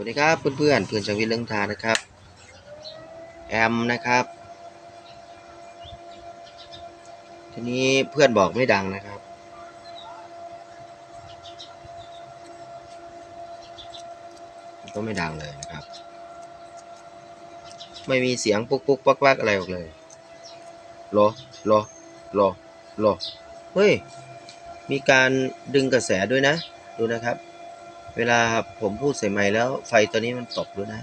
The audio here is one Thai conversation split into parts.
วัสดีครับเพื่อนๆเพื่อนชาววิทย์เรื่องทานนะครับแอมนะครับ ทีนี้เพื่อนบอกไม่ดังนะครับ ก็ไม่ดังเลยนะครับ ไม่มีเสียงปุ๊กปุ๊กปักปักอะไรออกเลยโลโลโลโลเฮ้ยมีการดึงกระแสด้วยนะ ดูนะครับ เวลาผมพูดใส่ไมค์แล้ว ไฟตัวนี้มันตกด้วยนะ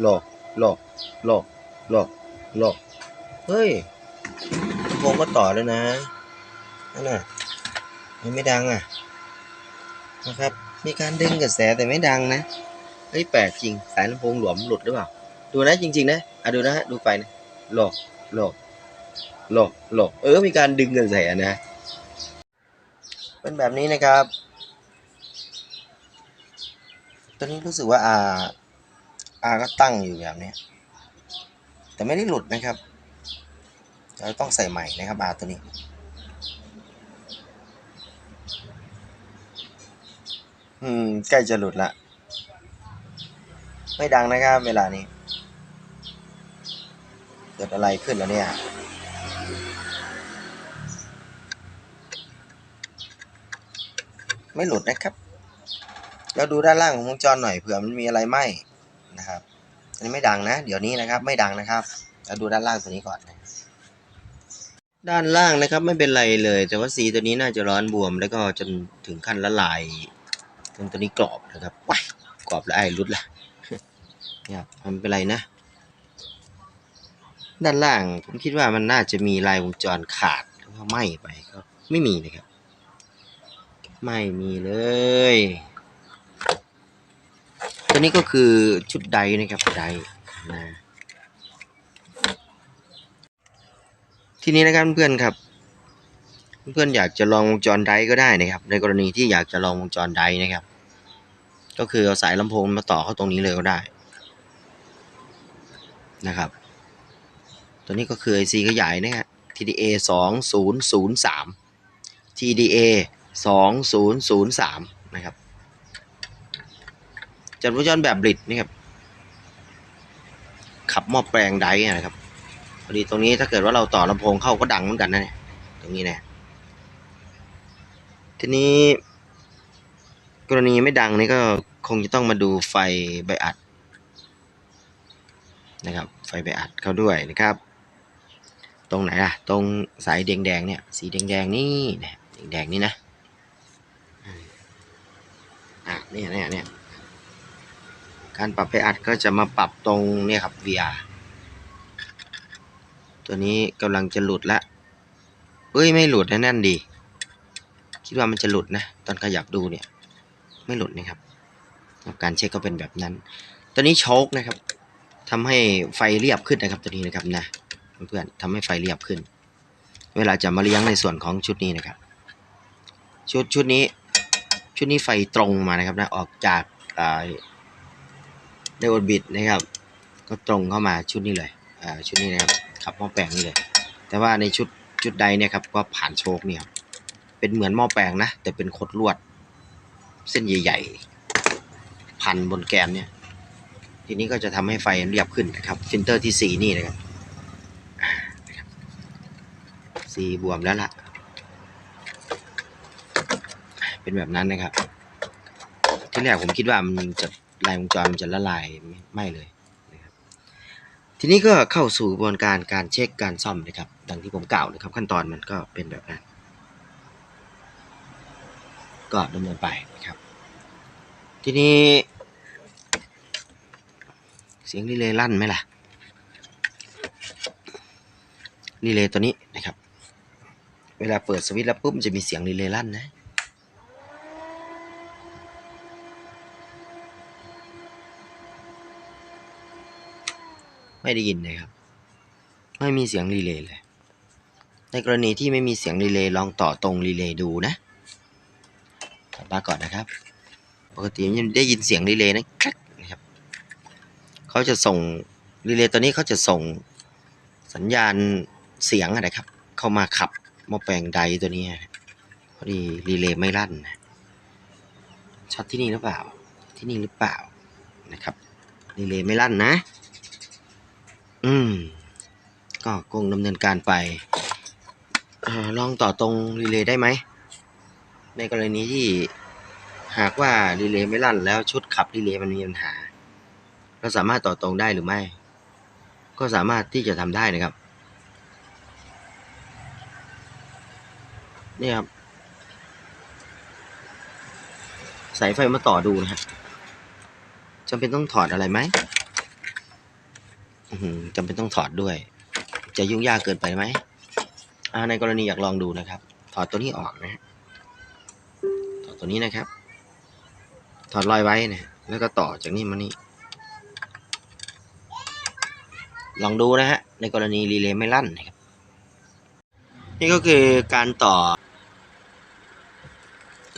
โลโลโลโลโลอก เฮ้ยลำโพงก็ต่อแล้วนะ นั่นน่ะ มันไม่ดังอะ นะครับ มีการดึงกระแสแต่ไม่ดังนะ เฮ้ยแปลกจริง สายลำโพงหลวมหลุดหรือเปล่า ดูนะจริง ๆ นะ อะดูนะฮะ ดูไฟนะโลโลโลโลอก เออ มีการดึงกระแสนะ เป็นแบบนี้นะครับ ตอนนี้รู้สึกว่าอาอาก็ตั้งอยู่แบบนี้ แต่ไม่ได้หลุดนะครับ เราต้องใส่ใหม่นะครับอาตัวนี้ อืม ใกล้จะหลุดละ ไม่ดังนะครับ เวลานี้ เกิดอะไรขึ้นแล้วเนี่ยไม่หลุดนะครับ เราดูด้านล่างของวงจรหน่อยเผื่อมันมีอะไรไหมนะครับอันนี้ไม่ดังนะ เดี๋ยวนี้นะครับไม่ดังนะครับเราดูด้านล่างตัวนี้ก่อนนะด้านล่างนะครับไม่เป็นไรเลย แต่ว่าสีตัวนี้น่าจะร้อนบวม แล้วก็จนถึงขั้นละลายจนตัวนี้กรอบนะครับว้ากรอบแล้วไอ้รุดละเนี่ยมันเป็นไรนะ ด้านล่างผมคิดว่ามันน่าจะมีลายวงจรขาดหรือว่าไหม้ไปก็ไม่มีนะครับ ไม่มีเลย ตัวนี้ก็คือชุดใดนะครับใดนะทีนี้นะครับเพื่อนครับ เพื่อนอยากจะลองวงจรไดก็ได้นะครับ ในกรณีที่อยากจะลองวงจรไดนะครับ ก็คือเอาสายลำโพงมาต่อเข้าตรงนี้เลยก็ได้นะครับ ตัวนี้ก็คือ IC ขยายนะฮะ TDA 2003 TDA 2003นะครับ จัดวงจรแบบบลิดนี่ครับ ขับหม้อแปลงไดนะครับพอดีตรงนี้ถ้าเกิดว่าเราต่อลำโพงเข้าก็ดังเหมือนกันนะเนี่ยตรงนี้นะทีนี้ กรณีไม่ดังนี่ก็คงจะต้องมาดูไฟไบอัด นะครับ ไฟไบอัดเข้าด้วยนะครับ ตรงไหนล่ะ ตรงสายแดงๆเนี่ย สีแดงๆนี่นะแดงๆนี่นะอะเนี่ยเนี่ยเนี่ย การปรับไฟอัดก็จะมาปรับตรงนี่ครับ VR ตัวนี้กำลังจะหลุดละเอ้ยไม่หลุดนะนั่นดี คิดว่ามันจะหลุดนะ ตอนขยับดูเนี่ย ไม่หลุดนะครับ การเช็คก็เป็นแบบนั้น ตัวนี้โชคนะครับทำให้ไฟเรียบขึ้นนะครับตัวนี้นะครับนะเพื่อนๆทำให้ไฟเรียบขึ้น เวลาจะมาเลี้ยงในส่วนของชุดนี้นะครับ ชุดชุดนี้ ชุดนี้ไฟตรงมานะครับนะออกจาก ไดโอดบิดนะครับ ก็ตรงเข้ามาชุดนี้เลยอ่าชุดนี้นะครับขับหม้อแปลงนี่เลย แต่ว่าในชุดชุดใดเนี่ยครับก็ผ่านโชคเนี่ยครับเป็นเหมือนหม้อแปลงนะ แต่เป็นขดลวด เส้นใหญ่ ๆ พันบนแกนเนี่ย ทีนี้ก็จะทำให้ไฟเรียบขึ้นนะครับ ฟิลเตอร์ที่สีนี่นะครับอ่นะครับสีบวมแล้วล่ะ เป็นแบบนั้นนะครับ ที่แรกผมคิดว่ามันจะ ลายวงจรมันจะละลายไม่เลยนะครับทีนี้ก็เข้าสู่กระบวนการการเช็คการซ่อมนะครับ ดังที่ผมกล่าวนะครับ ขั้นตอนมันก็เป็นแบบนั้น ก็ดำเนินไปนะครับ ทีนี้ เสียงรีเลย์ลั่นไหมล่ะรีเลย์ตัวนี้นะครับ เวลาเปิดสวิตช์แล้วปุ๊บมันจะมีเสียงรีเลย์ลั่นนะ ไม่ได้ยินเลยครับ ไม่มีเสียงรีเลย์เลย ในกรณีที่ไม่มีเสียงรีเลย์ลองต่อตรงรีเลย์ดูนะตัดมาก่อนนะครับ ปกติมันได้ยินเสียงรีเลย์นะคลักนะครับเขาจะส่งรีเลย์ตัวนี้เขาจะส่งสัญญาณเสียงอะไรครับ เข้ามาขับหม้อแปลงใดตัวนี้พอดีรีเลย์ไม่ลั่นนะช็อตที่นี่หรือเปล่าที่นี่หรือเปล่านะครับรีเลย์ไม่ลั่นนะ อืม ก็คงดำเนินการไปออลองต่อตรงรีเลย์ได้ไหม ในกรณีที่หากว่ารีเลย์ไม่ลั่น แล้วชุดขับรีเลย์มันมีปัญหา เราสามารถต่อตรงได้หรือไม่ ก็สามารถที่จะทำได้นะครับนี่ครับสายไฟมาต่อดูนะฮะจำเป็นต้องถอดอะไรไหม จำเป็นต้องถอดด้วย จะยุ่งยากเกินไปไหมในกรณีอยากลองดูนะครับ ถอดตัวนี้ออกนะถอดตัวนี้นะครับ ถอดรอยไว้นะแล้วก็ต่อจากนี้มานี่ลองดูนะฮะในกรณีรีเลย์ไม่ลั่นนะครับ นี่ก็คือการต่อ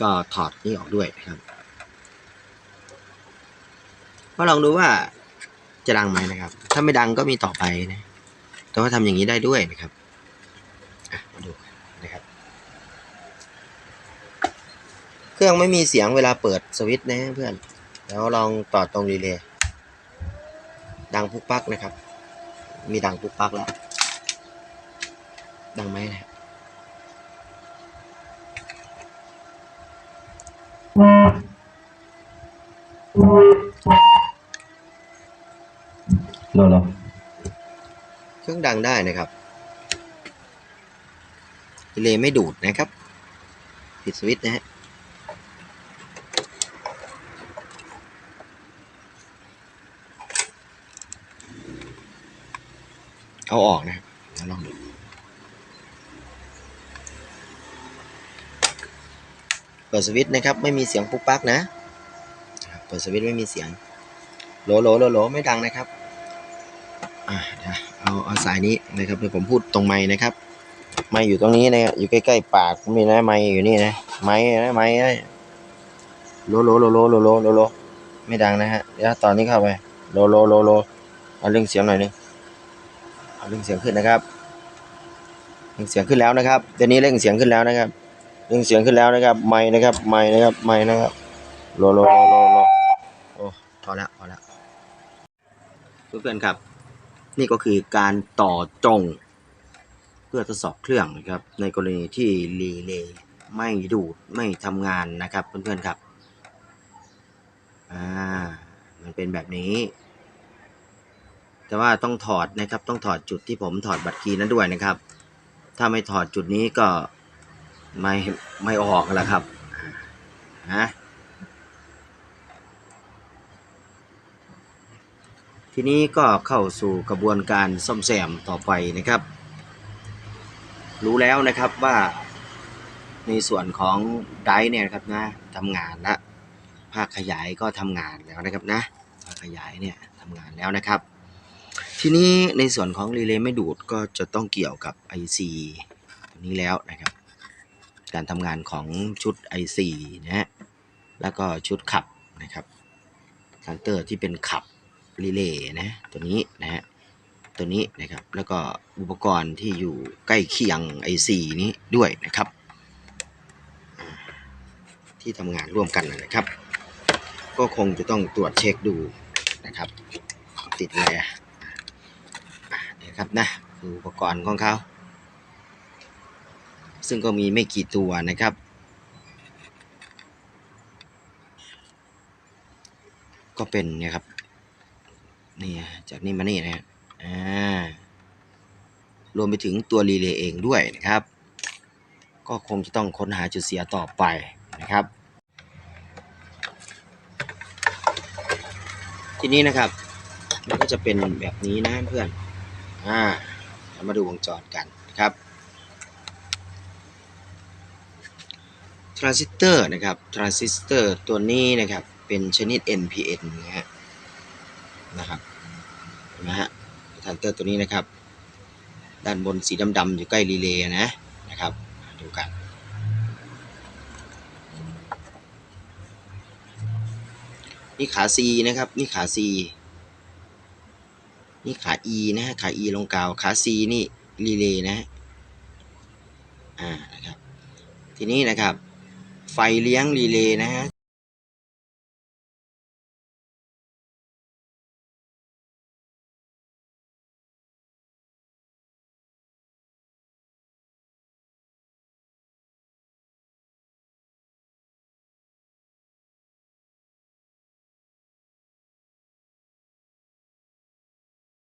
ก็ถอดนี่ออกด้วยนะครับก็ลองดูว่า จะดังไหมนะครับ ถ้าไม่ดังก็มีต่อไปนะแต่ว่าทำอย่างนี้ได้ด้วยนะครับมาดูนะครับ เครื่องไม่มีเสียงเวลาเปิดสวิตช์นะเพื่อน แล้วลองต่อตรงรีเลย์ดังพุกปักนะครับ มีดังปุ๊กปักแล้ว ดังไหมนะครอ รอเครื่องดังได้นะครับรีเลย์ไม่ดูดนะครับ ปิดสวิตช์นะฮะเอาออกนะครับแล้วลองดูเปิดสวิตช์นะครับ ไม่มีเสียงปุ๊กปักนะ เปิดสวิตช์ไม่มีเสียงโลโหลโหลโหลไม่ดังนะครับ อ่าเอาเอาสายนี้นะครับเดี๋ยวผมพูดตรงไม้นะครับ ไม้อยู่ตรงนี้นะอยู่ใกล้ๆปากมีนะไม้อยู่นี่นะไม้นะไม้โลโลโลโลโลโลโลโลไม่ดังนะฮะเดี๋ยวตอนนี้เข้าไปโลโลโลโลเอาเร่งเสียงหน่อยหนึงเอาเร่งเสียงขึ้นนะครับเร่งเสียงขึ้นแล้วนะครับเดี๋ยวนี้เร่งเสียงขึ้นแล้วนะครับเร่งเสียงขึ้นแล้วนะครับไม้นะครับไม้นะครับไม้นะครับโลโลโลโลโลโอ้พอแล้วพอแล้วเพื่อนๆครับ นี่ก็คือการต่อตรง เพื่อทดสอบเครื่องนะครับ ในกรณีที่รีเลย์ไม่ดูดไม่ทำงานนะครับเพื่อนๆครับอ่ามันเป็นแบบนี้ แต่ว่าต้องถอดนะครับ ต้องถอดจุดที่ผมถอดบัตรคีย์นั้นด้วยนะครับ ถ้าไม่ถอดจุดนี้ก็ไม่ไม่ออกแล้วครับอ่านะ ทีนี้ก็เข้าสู่กระบวนการซ่อมแซมต่อไปนะครับ รู้แล้วนะครับว่าในส่วนของไดร์เนี่ยครับนะทำงานละภาคขยายก็ทำงานแล้วนะครับนะภาคขยายเนี่ยทำงานแล้วนะครับ ทีนี้ในส่วนของรีเลย์ไม่ดูดก็จะต้องเกี่ยวกับ IC ตัวนี้แล้วนะครับ การทำงานของชุด IC นะฮะแล้วก็ชุดขับนะครับคันเตอร์ที่เป็นขับ รีเลย์นะตัวนี้นะฮะตัวนี้นะครับแล้วก็อุปกรณ์ที่อยู่ใกล้เคียง IC นี้ด้วยนะครับ ที่ทำงานร่วมกันนะครับ ก็คงจะต้องตรวจเช็คดูนะครับ ติดอะไรอะอะครับนะคืออุปกรณ์ของเขา ซึ่งก็มีไม่กี่ตัวนะครับก็เป็นนี่ยครับ นี่จากนี่มานี่นะฮะอ่ารวมไปถึงตัวรีเลย์เองด้วยนะครับ ก็คงจะต้องค้นหาจุดเสียต่อไปนะครับ ทีนี้นะครับ มันก็จะเป็นแบบนี้นะเพื่อนอ่าเรามาดูวงจรกันนะครับทรานซิสเตอร์นะครับทรานซิสเตอร์ตัวนี้นะครับ เป็นชนิด NPN นะฮะ นะครับนไหมฮะทรานเตอร์ตัวนี้นะครับ ด้านบนสีดำๆอยู่ใกล้รีเลย์นะนะครับดูกันนี่ขา C นะครับ นี่ขา C นี่ขา E นะฮะ ขา E ลงกาว ขา C นี่รีเลย์นะฮะ อ่า นะครับ ทีนี้นะครับ ไฟเลี้ยงรีเลย์นะฮะ